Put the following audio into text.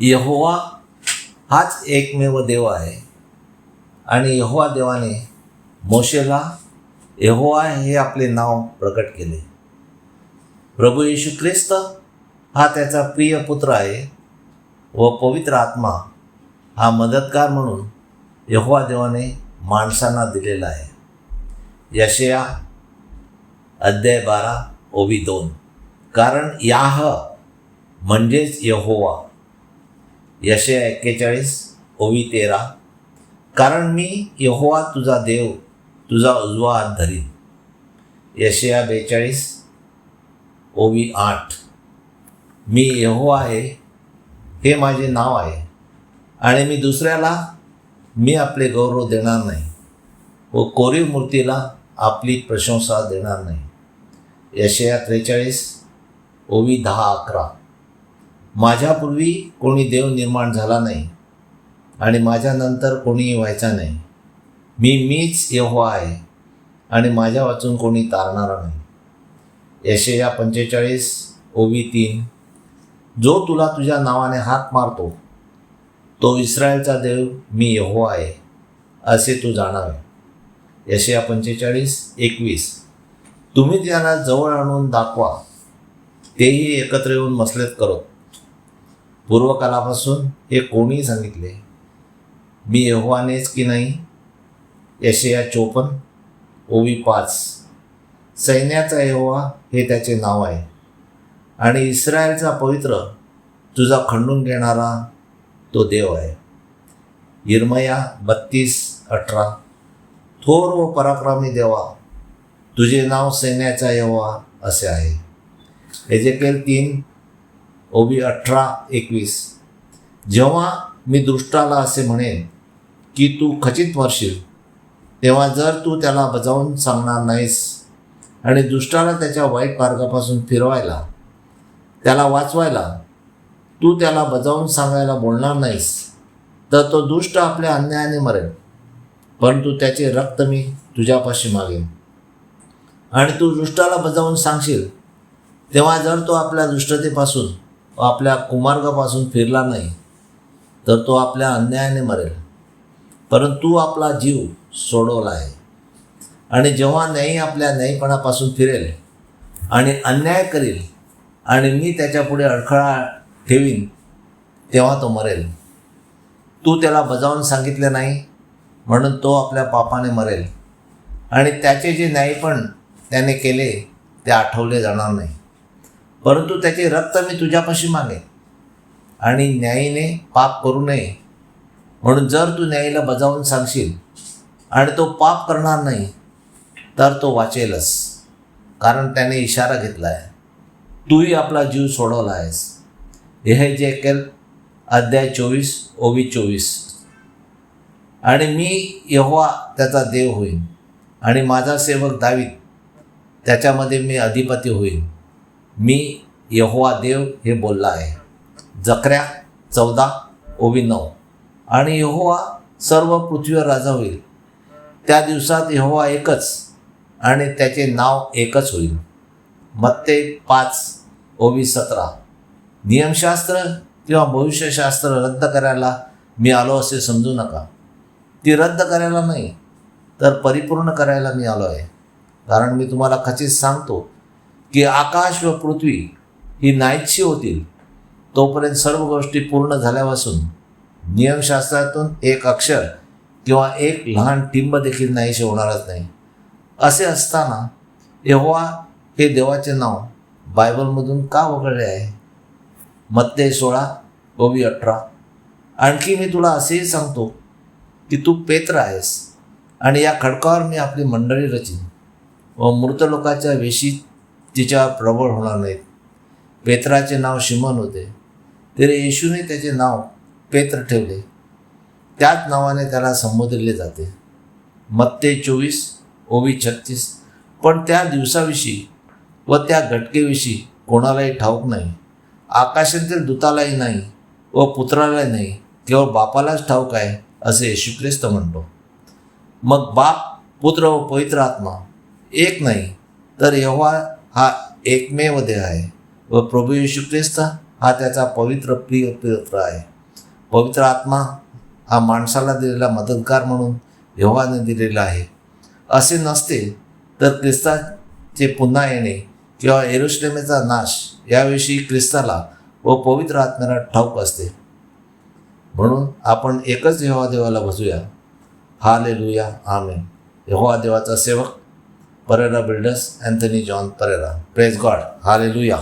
यहोवा हाच एकमेव देव आहे. आणि यहोवा देवाने मोशेला यहोवा हे आपले नाव प्रकट केले. प्रभू येशू ख्रिस्त हा त्याचा प्रिय पुत्र आहे व पवित्र आत्मा हा मदतगार म्हणून यहोवा देवाने माणसांना दिलेला आहे. यशया अध्याय बारा ओवी दोन. कारण याह म्हणजेच यहोवा. यशया एक्केचाळीस ओवी तेरा. कारण मी यहोवा तुझा देव तुझा उजवा हात धरीन. यशया बेचाळीस ओवी आठ. मी यहोवा आहे हे माझे नाव आहे. आणि मी दुसऱ्याला मी आपले गौरव देणार नाही. व कोरीव मूर्तीला आपली प्रशंसा देणार नाही. यशया त्रेचाळीस ओवी दहा अकरा. माझ्यापूर्वी कोणी देव निर्माण झाला नाही आणि माझ्यानंतर कोणीही व्हायचा नाही. मी मीच यहोवा आहे आणि माझ्या वाचून कोणी तारणारा नाही. यशया पंचेचाळीस ओवी तीन. जो तुला तुझ्या नावाने हात मारतो तो इस्रायलचा देव मी यहो आहे असे तू जाणावे यशया पंचेचाळीस एकवीस. तुम्ही त्यांना जवळ आणून दाखवा तेही एकत्र येऊन मसलेत करत पूर्वकालापासून हे कोणी सांगितले? मी यहोवानेच की नाही? यशया चोपन ओवी पाच. सैन्याचा यहोवा हे त्याचे नाव आहे. आणि इस्रायलचा पवित्र तुझा खंडून घेणारा तो देव आहे. इरमया बत्तीस अठरा. थोर व पराक्रमी देवा तुझे नाव सैन्याचा यहोवा असे आहे. एजेकेल तीन ओबी अठरा एकवीस. जेव्हा मी दृष्टाला असे म्हणेन की तू खचित मरशील तेव्हा जर तू त्याला बजावून सांगणार नाहीस आणि दुष्टाला त्याच्या वाईट मार्गापासून फिरवायला त्याला वाचवायला तू त्याला बजावून सांगायला बोलणार नाहीस तर तो दुष्ट आपल्या अन्यायाने मरेल. परंतु त्याचे रक्त मी तुझ्यापाशी मागेन. आणि तू दुष्टाला बजावून सांगशील तेव्हा जर तो आपल्या दुष्टतेपासून आपल्या कुमार्गापासून फिरला नाही तर तो आपल्या अन्यायाने मरेल. परंतु आपला जीव सोडवला आहे. आणि जेव्हा न्यायी आपल्या न्यायीपणापासून फिरेल आणि अन्याय करील आणि मी त्याच्यापुढे अडखळा ठेवीन तेव्हा तो मरेल. तू त्याला बजावून सांगितले नाही म्हणून तो आपल्या पापाने मरेल. आणि त्याचे जे न्यायपण त्याने केले ते आठवले जाणार नाही. परंतु त्याचे रक्त मी तुझ्यापाशी मागे आणि न्यायीने पाप करू नये. म्हणून जर तू न्यायीला बजावून सांगशील आणि तो पाप करणार नाही तर तो वाचेलच. कारण त्याने इशारा घेतला आहे तूही आपला जीव सोडवला आहेस. हे जे केल अध्याय चोवीस ओवी चोवीस. आणि मी यहोवा त्याचा देव होईन. आणि माझा सेवक दावीत त्याच्यामध्ये मी अधिपती होईन. मी यहोवा देव हे बोलला आहे. जकऱ्या चौदा ओवी नऊ. आणि यहोवा सर्व पृथ्वीवर राजा होईल. त्या दिवसात यहोवा एकच आणि त्याचे नाव एकच होईल. मत्ते पाच ओवी सतरा. नियमशास्त्र किंवा भविष्यशास्त्र रद्द करायला मी आलो असे समजू नका. ती रद्द करायला नाही तर परिपूर्ण करायला मी आलो आहे. कारण मी तुम्हाला खचित सांगतो की आकाश व पृथ्वी ही नाहीशी होतील तोपर्यंत सर्व गोष्टी पूर्ण झाल्यापासून नियमशास्त्रातून एक अक्षर किंवा एक लहान टिंब देखील नाहीशी होणारच नाही. असे असताना यहोवा हे देवाचे नाव बायबलमधून का वगळले आहे? मत्ते सोळा ओवी अठरा. आणखी मी तुला असेही सांगतो की तू पेत्र आहेस आणि या खडकावर मी आपली मंडळी रचीन व मृत लोकाच्या वेशी तिच्यावर प्रबळ होणार नाहीत. पेत्राचे नाव शिमन होते. तरी येशूने त्याचे नाव पेत्र ठेवले. त्याच नावाने त्याला संबोधले जाते. मत्ते चोवीस ओवी छत्तीस. पण त्या दिवसाविषयी व त्या घटकेविषयी कोणालाही ठाऊक नाही. आकाशातील दूतालाही नाही व पुत्रालाही नाही. केवळ बापालाच ठाऊक आहे असे येशू ख्रिस्त म्हणतो. मग बाप पुत्र व पवित्र आत्मा एक नाही तर एव्हा हा एकमेव देह आहे. व प्रभू येशू ख्रिस्त हा त्याचा पवित्र प्रिय पुत्र आहे. पवित्र आत्मा हा माणसाला दिलेला मदतगार म्हणून यहोवाने दिलेला आहे. असे नसते तर ख्रिस्ताचे पुन्हा येणे किंवा एरुश्लेमेचा नाश याविषयी ख्रिस्ताला व पवित्र आत्म्याला ठाऊक असते. म्हणून आपण एकच यहोवा देवाला बसूया. हा लुया आमेन. यहोवा देवाचा सेवक Pereira builders Anthony John Pereira praise God hallelujah